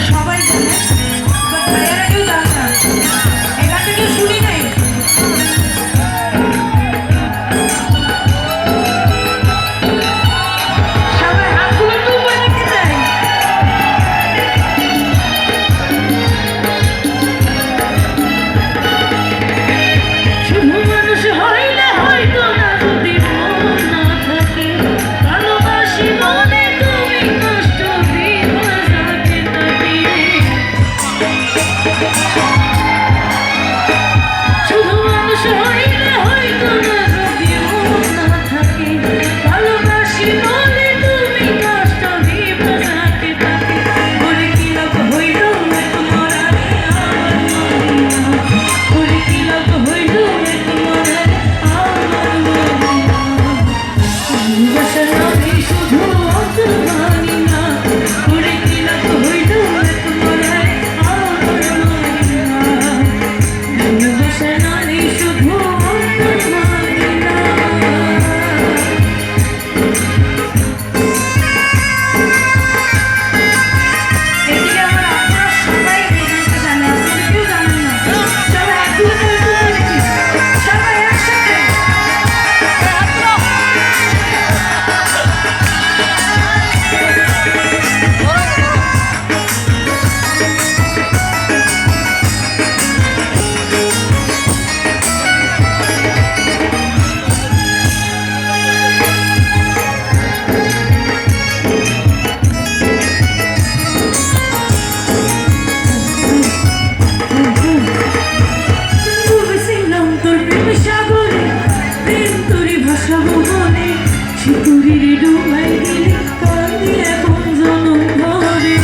সবাই সিঁদুরির ডুবাই দিলে কান্দি এখন জনম ভরে